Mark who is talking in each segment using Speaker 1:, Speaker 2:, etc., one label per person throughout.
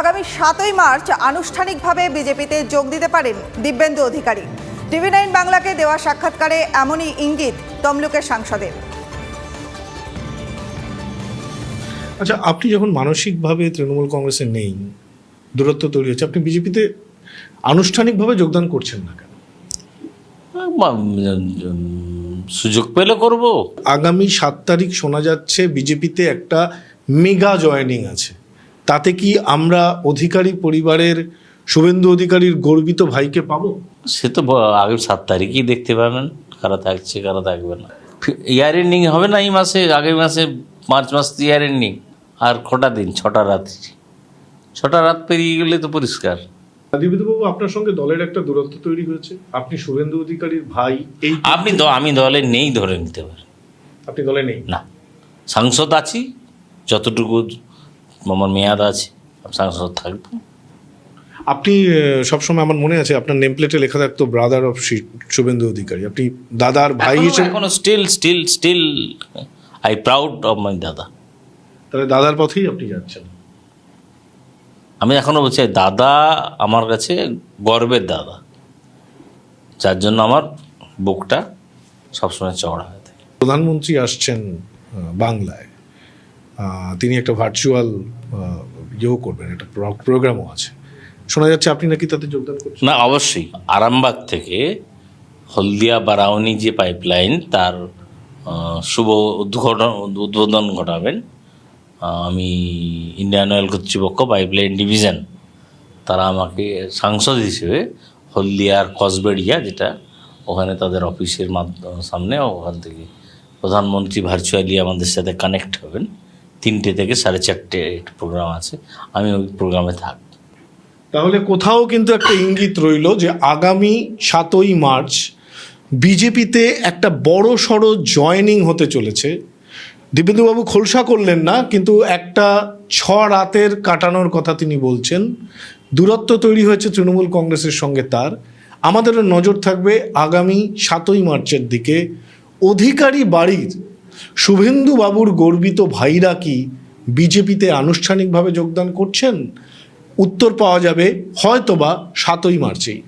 Speaker 1: আগামী সাতই মার্চ আনুষ্ঠানিকভাবে বিজেপিতে যোগ দিতে পারেন দিব্যেন্দু অধিকারী। টিভি নাইন বাংলাকে দেওয়া সাক্ষাৎকারে এমনই ইঙ্গিত তমলুকের সাংসদের।
Speaker 2: আচ্ছা আপনি যখন মানসিকভাবে তৃণমূল কংগ্রেসে নেই দূরত্ব তৈরি হচ্ছে আপনি বিজেপিতে আনুষ্ঠানিকভাবে যোগদান করছেন না কেন?
Speaker 3: সুযোগ পেলে করব।
Speaker 2: আগামী সাত তারিখ শোনা যাচ্ছে বিজেপিতে একটা মেগা জয়েনিং আছে। তাতে কি আমরা অধিকারী পরিবারের শুভেন্দু অধিকারীর গর্বিত ভাইকে পাবো?
Speaker 3: সে তো আগের সাত তারিখেই দেখতে পাবেন কারা থাকছে কারা থাকবে না। ইয়ার এন্ডিং হবে না এই মাসে আগের মাসে মার্চ মাস ইয়ার এন্ডিং আর কটা দিন? ছটা রাত। ছটা রাত পেরিয়ে গেলে তো পরিষ্কার।
Speaker 2: দিবিদবাবু আপনার সঙ্গে দলের একটা দূরত্ব তৈরি হয়েছে। আপনি শুভেন্দু অধিকারীর ভাই এই
Speaker 3: আপনি আমি দলে নেই ধরে নিতে পারেন।
Speaker 2: আপনি দলে নেই?
Speaker 3: না। সাংসদ আছি যতটুকু আমার মেয়াদ আছে সাংসদ থাকব।
Speaker 2: আপনি সবসময় আমার মনে আছে আপনার নেম প্লেটে লেখা থাকতো ব্রাদার অফ শুভেন্দু অধিকারী। আপনি দাদার ভাই হিসেবে
Speaker 3: এখনও still still still I proud of my দাদা
Speaker 2: তাহলে দাদার পথেই আপনি যাচ্ছেন।
Speaker 3: আমি এখনও বলছি দাদা আমার কাছে গর্বের দাদা। যার জন্য আমার বুকটা সবসময় চওড়া হয়ে থাকে।
Speaker 2: প্রধানমন্ত্রী আসছেন বাংলায়। তিনি একটা ভার্চুয়াল ইয়েও করবেন, একটা প্রোগ্রামও আছে। শোনা যাচ্ছে আপনি নাকি তাতে যোগদান করছেন?
Speaker 3: না, অবশ্যই। আরামবাগ থেকে হলদিয়া বারাউনি যে পাইপলাইন তার শুভ উদ্ঘাটন, উদ্বোধন ঘটাবেন আমি ইন্ডিয়ান অয়েল কর্তৃপক্ষ পাইপলাইন ডিভিশন তারা আমাকে সাংসদ হিসেবে হলদিয়ার কসবেড়িয়া, যেটা ওখানে তাদের অফিসের মাধ্যম, সামনে ওখান থেকে প্রধানমন্ত্রী ভার্চুয়ালি আমাদের সাথে কানেক্ট হবেন। তিনটে থেকে সাড়ে চারটে প্রোগ্রাম আছে। আমি ওই প্রোগ্রামে থাকব
Speaker 2: তাহলে কোথাও কিন্তু একটা ইঙ্গিত রইল যে আগামী সাতই মার্চ বিজেপিতে একটা বড় সড়ো জয়েনিং হতে চলেছে। দিব্যেন্দুবাবু খোলসা করলেন না, কিন্তু একটা ছ রাতের কাটানোর কথা তিনি বলছেন। দূরত্ব তৈরি হয়েছে তৃণমূল কংগ্রেসের সঙ্গে তার। আমাদেরও নজর থাকবে আগামী সাতই মার্চের দিকে। অধিকারী বাড়ির শুভেন্দু বাবুর গর্বিত ভাইরা কি বিজেপিতে আনুষ্ঠানিকভাবে যোগদান করছেন? উত্তর পাওয়া যাবে হয়তোবা সাতই মার্চেই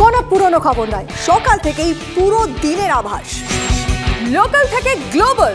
Speaker 1: কোনো পুরনো খবর নয়, সকাল থেকেই পুরো দিনের আভাস। লোকাল থেকে গ্লোবাল।